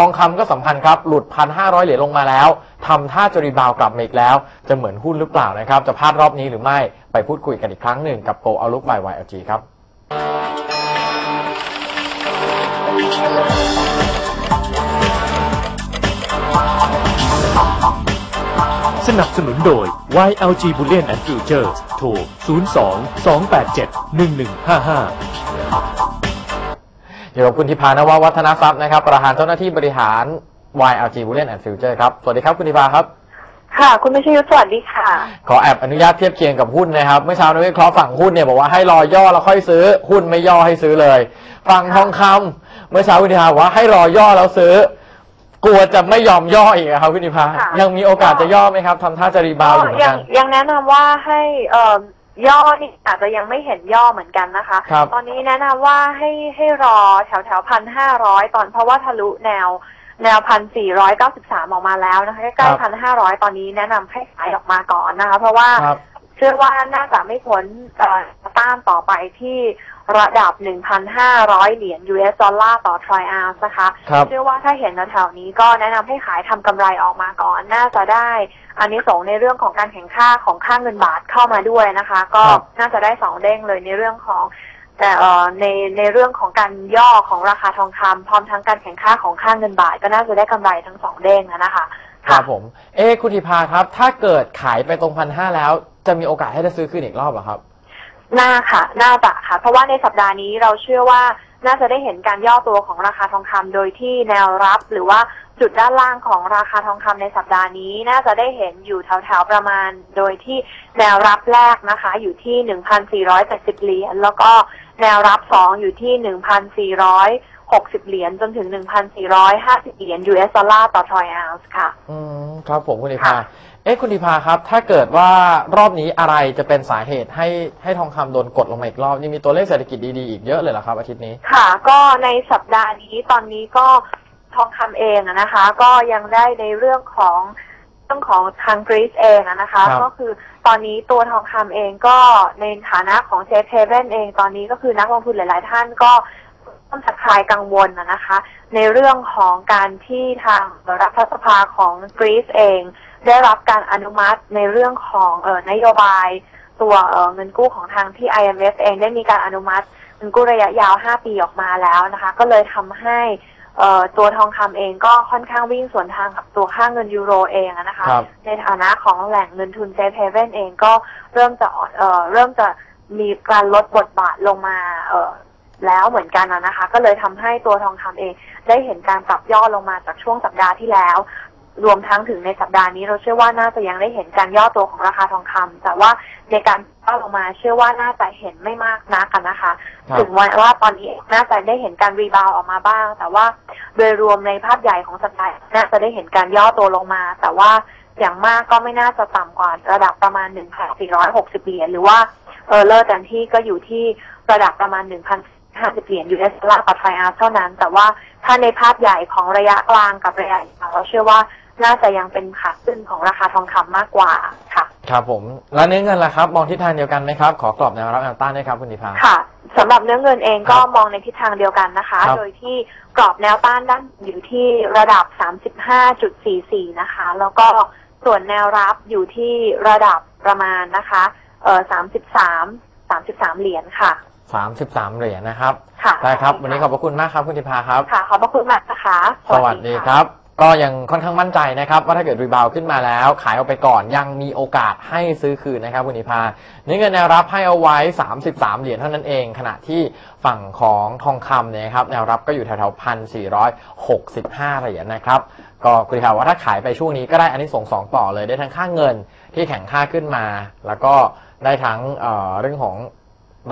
ทองคำก็สำคัญครับ หลุด 1,500 เหรียญลงมาแล้วทำท่าจะรีบาวกลับมาอีกแล้ว จะเหมือนหุ้นหรือเปล่านะครับ จะพลาดรอบนี้หรือไม่ ไปพูดคุยกันอีกครั้งหนึ่งกับโกเอาลุกบาย YLG ครับสนับสนุนโดย YLG Bullion and Futures โทร 02 287 1155 อยู่กับคุณธิพานววัฒนทรัพย์นะครับ ประธานเจ้าหน้าที่บริหาร YLG Bullion and Future ครับ สวัสดีครับคุณธิพาครับ ค่ะ คุณพิชยุทธสวัสดีค่ะ ขอแอบอนุญาตเทียบเคียงกับหุ้นนะครับ เมื่อเช้านักวิเคราะห์ฝั่งหุ้นเนี่ยบอกว่าให้รอย่อแล้วค่อยซื้อ หุ้นไม่ย่อให้ซื้อเลย ฝั่งทองคำเมื่อเช้าคุณธิพาบอกว่าให้รอย่อแล้วซื้อ กลัวจะไม่ยอมย่ออีกอะครับคุณธิพาค่ะยังมีโอกาสจะย่อไหมครับทำท่าจะรีบาวด์อยู่เหมือนยักันยังแนะนำว่าให้เอ่อ ย่อนี่อาจจะยังไม่เห็นย่อเหมือนกันนะคะ ครับตอนนี้แนะนำว่าให้ให้รอแถวแถวพันห้าร้อยตอนเพราะว่าทะลุแนว แนวพันสี่ร้อยเก้าสิบสามออกมาแล้วนะคะใกล้ๆพันห้าร้อยตอนนี้แนะนำให้ขายออกมาก่อนนะคะ เพราะว่าครับ เชื่อว่าน่าจะไม่พ้นเอ่อต้านต่อไปที่ ระดับ 1,500 เหรียญ US ดอลลาร์ต่อทริอัลนะคะครับเชื่อว่าถ้าเห็นแถวๆนี้ก็แนะนำให้ขายทำกำไรออกมาก่อน น่าจะได้อันนี้สงส์ในเรื่องของการแข่งค่าของค่าเงินบาทเข้ามาด้วยนะคะ ก็ครับน่าจะได้สองเด้งเลยในเรื่องของแต่เอ่อในในเรื่องของการย่อของราคาทองคำพร้อมทั้งการแข่งค่าของค่าเงินบาท ก็น่าจะได้กำไรทั้งสองเด้งนะคะครับผม เอ๊ะคุณธิพาครับ ถ้าเกิดขายไปตรงพันห้าแล้ว จะมีโอกาสให้ได้ซื้อคืนอีกรอบเหรอครับ น่าค่ะน่าจะค่ะ เพราะว่าในสัปดาห์นี้เราเชื่อว่าน่าจะได้เห็นการย่อตัวของราคาทองคำโดยที่แนวรับหรือว่าจุดด้านล่างของราคาทองคำในสัปดาห์นี้น่าจะได้เห็นอยู่แถวๆประมาณ โดยที่แนวรับแรกนะคะ อยู่ที่1,470เหรียญแล้วก็แนวรับสองอยู่ที่1,460เหรียญจนถึง1,450เหรียญ US ดอลลาร์ต่อทรอยออนซ์ค่ะ อืมครับผมคุณธิพาค่ะ เอ๊ะคุณธิพาครับ ถ้าเกิดว่ารอบนี้อะไรจะเป็นสาเหตุให้ให้ทองคำโดนกดลงมาอีกรอบนี่มีตัวเลขเศรษฐกิจดีๆอีกเยอะเลยเหรอครับอาทิตย์นี้ ค่ะ ก็ในสัปดาห์นี้ตอนนี้ก็ทองคำเองอะนะคะ ก็ยังได้ในเรื่องของเรื่องของทางกรีซเองอะนะคะ ครับ ก็คือตอนนี้ตัวทองคำเองก็ในฐานะของเซฟเฮเว่นเองตอนนี้ก็คือนักลงทุนหลาย ๆ ท่านก็ ต้นจะคลายกังวลอะนะคะ ในเรื่องของการที่ทางรัฐสภาของกรีซเอง ได้รับการอนุมัติในเรื่องของเออนโยบายตัวเอ่อเงินกู้ของทางที่ IMF เองได้มีการอนุมัติเงินกู้ระยะยาว 5 ปีออกมาแล้วนะคะ ก็เลยทำให้เอ่อตัวทองคำเองก็ค่อนข้างวิ่งสวนทางกับตัวค่าเงินยูโรเองอะนะคะครับในฐานะของแหล่งเงินทุนเซฟเฮเว่นเองก็เริ่มจะอ่อนเอ่อเริ่มจะมีการลดบทบาทลงมาเอ่อ แล้วเหมือนกันอะนะคะ ก็เลยทำให้ตัวทองคำเอง ได้เห็นการปรับย่อลงมาจากช่วงสัปดาห์ที่แล้ว รวมทั้งถึงในสัปดาห์นี้เราเชื่อว่าน่าจะยังได้เห็นการย่อตัวของราคาทองคำแต่ว่าในการย่อลงมาเชื่อว่าน่าจะเห็นไม่มากนักกันนะคะครับถึงว่าว่าตอนนี้น่าจะได้เห็นการรีบาวด์ออกมาบ้าง แต่ว่าโดยรวมในภาพใหญ่ของสัปดาห์น่าจะได้เห็นการย่อตัวลงมา แต่ว่าอย่างมากก็ไม่น่าจะต่ำกว่าระดับประมาณ 1,460 เหรียญหรือว่าเออเลอร์เต็มที่ก็อยู่ที่ระดับประมาณ 1,050เหรียญ US ดอลลาร์ต่อทรอยออนซ์เท่านั้น แต่ว่าถ้าในภาพใหญ่ของระยะกลางกับระยะยาวเราเชื่อว่าน่าจะยังเป็นขาขึ้นของราคาทองคำมากกว่าค่ะ ครับผม แล้วเนื้อเงินล่ะครับ มองทิศทางเดียวกันไหมครับ ขอกรอบแนวรับแนวต้านด้วยครับคุณธิพาค่ะสำหรับเนื้อเงินเองก็ครับมองในทิศทางเดียวกันนะคะครับโดยที่กรอบแนวต้านด้านอยู่ที่ระดับ 35.44 นะคะ แล้วก็ส่วนแนวรับอยู่ที่ระดับประมาณนะคะ เอ่อ 33 33 เหรียญค่ะ สามสิบสามเหรียญนะครับค่ะได้ครับ วันนี้ขอบพระคุณมากครับคุณธิพาครับ ค่ะ ขอบพระคุณมากนะคะ สวัสดีครับ ก็ยังค่อนข้างมั่นใจนะครับว่าถ้าเกิดรีบาวด์ขึ้นมาแล้ว ขายออกไปก่อนยังมีโอกาสให้ซื้อคืนนะครับคุณนิพาเนื้อเงินแนวรับให้เอาไว้ 33 เหรียญเท่านั้นเอง ขณะที่ฝั่งของทองคำเนี่ยนะครับแนวรับก็อยู่แถวๆพันสี่ร้อยหกสิบห้าเหรียญนะครับก็คุณนิพาว่าถ้าขายไปช่วงนี้ก็ได้อันนี้ส่งสองต่อเลยได้ทั้งค่าเงินที่แข็งค่าขึ้นมา แล้วก็ได้ทั้งเอ่อเรื่องของ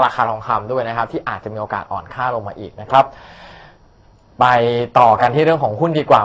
ราคาทองคำด้วยนะครับ ที่อาจจะมีโอกาสอ่อนค่าลงมาอีกนะครับ ไปต่อกันที่เรื่องของหุ้นดีกว่า